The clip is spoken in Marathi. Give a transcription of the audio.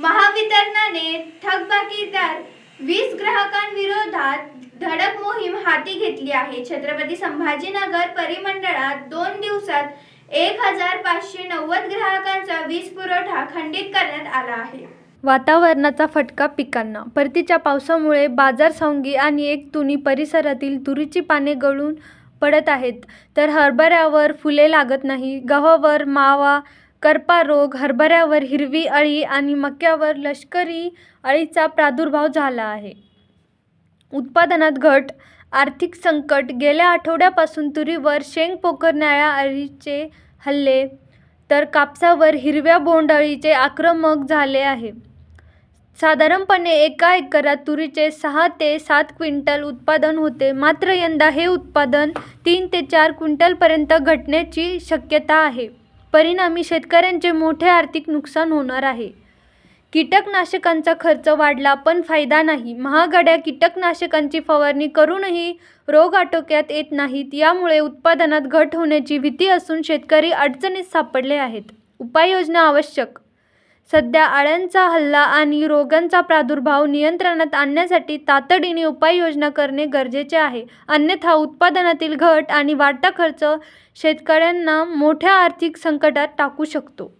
महावितरणाने थकबाकीदार वीस ग्राहकांविरोधात धडक मोहीम हाती घेतली आहे. छत्रपती संभाजीनगर परिमंडळात दोन दिवसात एक हजार पाचशे नव्वद ग्राहकांचा वीज पुरवठा खंडित करण्यात आला आहे. वातावरणाचा फटका पिकांना. परतीच्या पावसामुळे बाजार सवंगी आणि एक तुनी परिसरातील तुरीची पाने गळून पडत आहेत. तर हरभऱ्यावर फुले लागत नाही. गव्हावर मावा करपा रोग हरभऱ्यावर हिरवी अळी आणि मक्यावर लष्करी अळीचा प्रादुर्भाव झाला आहे. उत्पादनात घट आर्थिक संकट गेल्या आठवड्यापासून तुरीवर शेंग पोखरणाऱ्या अळीचे हल्ले तर कापसावर हिरव्या बोंडअळीचे आक्रमक झाले आहे. साधारणपणे एका एकरात तुरीचे सहा ते सात क्विंटल उत्पादन होते. मात्र यंदा हे उत्पादन तीन ते चार क्विंटलपर्यंत घटण्याची शक्यता आहे. परिणामी शेतकऱ्यांचे मोठे आर्थिक नुकसान होणार आहे. कीटकनाशकांचा खर्च वाढला पण फायदा नाही. महागड्या कीटकनाशकांची फवारणी करूनही रोग आटोक्यात येत नाहीत. यामुळे उत्पादनात घट होण्याची भीती असून शेतकरी अडचणीत सापडले आहेत. उपाययोजना आवश्यक सध्या अळ्यांचा हल्ला आणि रोगांचा प्रादुर्भाव नियंत्रणात आणण्यासाठी तातडीने उपाययोजना करणे गरजेचे आहे. अन्यथा उत्पादनातील घट आणि वाढता खर्च शेतकऱ्यांना मोठ्या आर्थिक संकटात टाकू शकतो.